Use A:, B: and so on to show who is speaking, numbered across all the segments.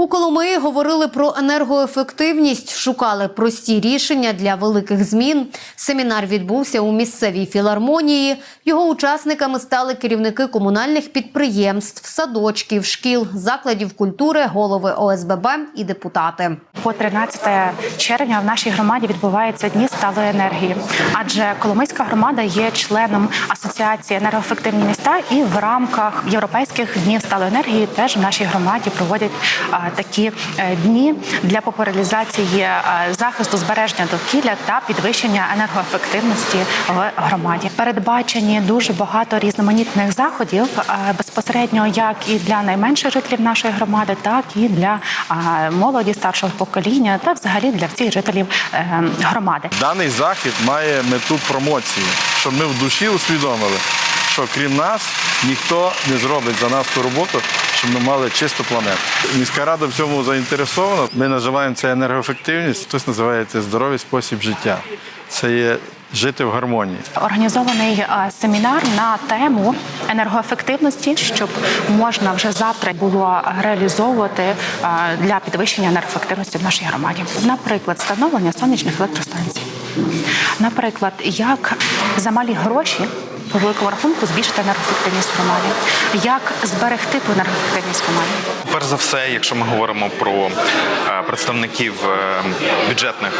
A: У Коломиї говорили про енергоефективність, шукали прості рішення для великих змін. Семінар відбувся у місцевій філармонії. Його учасниками стали керівники комунальних підприємств, садочків, шкіл, закладів культури, голови ОСББ і депутати.
B: По 13 червня в нашій громаді відбуваються дні сталої енергії, адже Коломийська громада є членом асоціації енергоефективні міста, і в рамках європейських днів сталої енергії теж в нашій громаді проводять такі е, дні для популяризації е, захисту збереження довкілля та підвищення енергоефективності в громаді. Передбачені дуже багато різноманітних заходів е, безпосередньо як і для найменших жителів нашої громади, так і для молоді старшого покоління, та взагалі для всіх жителів е, громади.
C: Даний захід має мету промоції, щоб ми в душі усвідомили, що крім нас ніхто не зробить за нас ту роботу, щоб ми мали чисту планету. Міська рада в цьому заінтересована. Ми називаємо це енергоефективність, хтось називає це здоровий спосіб життя. Це є жити в гармонії.
B: Організований е, семінар на тему енергоефективності, щоб можна вже завтра було реалізовувати е, для підвищення енергоефективності в нашій громаді. Наприклад, встановлення сонячних електростанцій. Наприклад, як за малі гроші. По великому рахунку збільшити енергоефективність в громаді, як зберегти ту енергоефективність в.
D: Перш за все, якщо ми говоримо про е, представників е, бюджетних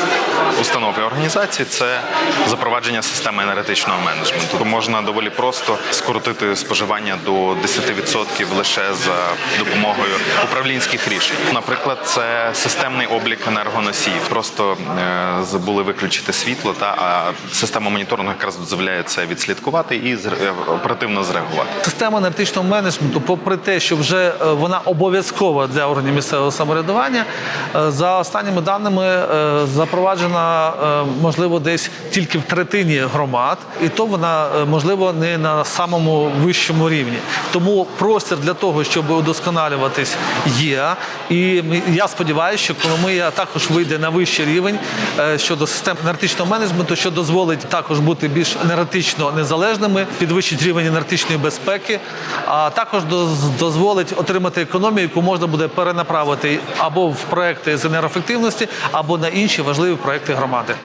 D: установ і організацій, це запровадження системи енергетичного менеджменту. То можна доволі просто скоротити споживання до 10% лише за допомогою управлінських рішень. Наприклад, це системний облік енергоносіїв. Просто е, забули виключити світло, та а система моніторингу якраз дозволяє це відслідкувати і е, оперативно зреагувати.
E: Система енергетичного менеджменту, попри те, що вже е, вона обов'язкова для органів місцевого самоврядування, за останніми даними е, запроваджена е, можливо десь тільки в третині громад, і то вона е, можливо не на самому вищому рівні. Тому простір для того, щоб удосконалюватись, є. І я сподіваюся, що Коломия також вийде на вищий рівень е, щодо систем енергетичного менеджменту, що дозволить також бути більш енергетично незалежними, підвищить рівень енергетичної безпеки, а також дозволить отримати економію, яку можна буде перенаправити або в проекти з енергоефективності, або на інші важливі проекти громади.